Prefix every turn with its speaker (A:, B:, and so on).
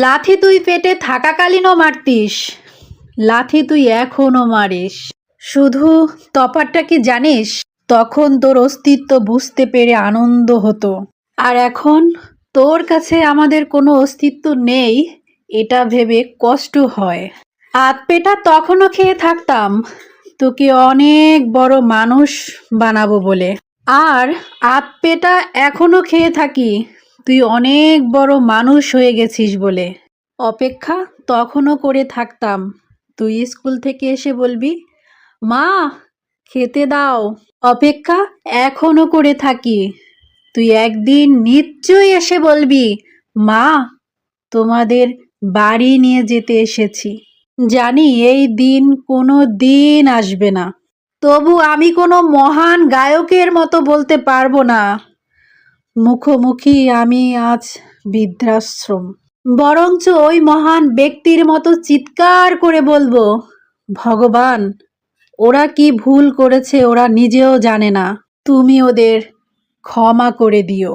A: লাথি তুই পেটে থাকাকালীনও মারতিস। লাথি তুই এখনও মারিস। শুধু তফাৎটা কি জানিস? তখন তোর অস্তিত্ব বুঝতে পেরে আনন্দ হতো। আর এখন তোর কাছে আমাদের কোনো অস্তিত্ব নেই, এটা ভেবে কষ্ট হয়। পেটা তখনও খেয়ে থাকতাম। তোকে অনেক বড় মানুষ বানাবো বলে। আর পেটা এখনও খেয়ে থাকি। তুই অনেক বড় মানুষ হয়ে গেছিস বলে। অপেক্ষা তখনও করে থাকতাম। তুই স্কুল থেকে এসে বলবি, মা, খেতে দাও। অপেক্ষা এখনও করে থাকি। তুই একদিন নিশ্চয়ই এসে বলবি, মা, তোমাদের বাড়ি নিয়ে যেতে এসেছি। জানি এই দিন কোনো দিন আসবে না। তবু আমি কোনো মহান গায়কের মতো বলতে পারব না। মুখোমুখি আমি আজ বৃদ্ধাশ্রম বরঞ্চ ওই মহান ব্যক্তির মতো চিৎকার করে বলব, ভগবান, ওরা কি ভুল করেছে ওরা নিজেও জানে না। তুমি ওদের ক্ষমা করে দিও।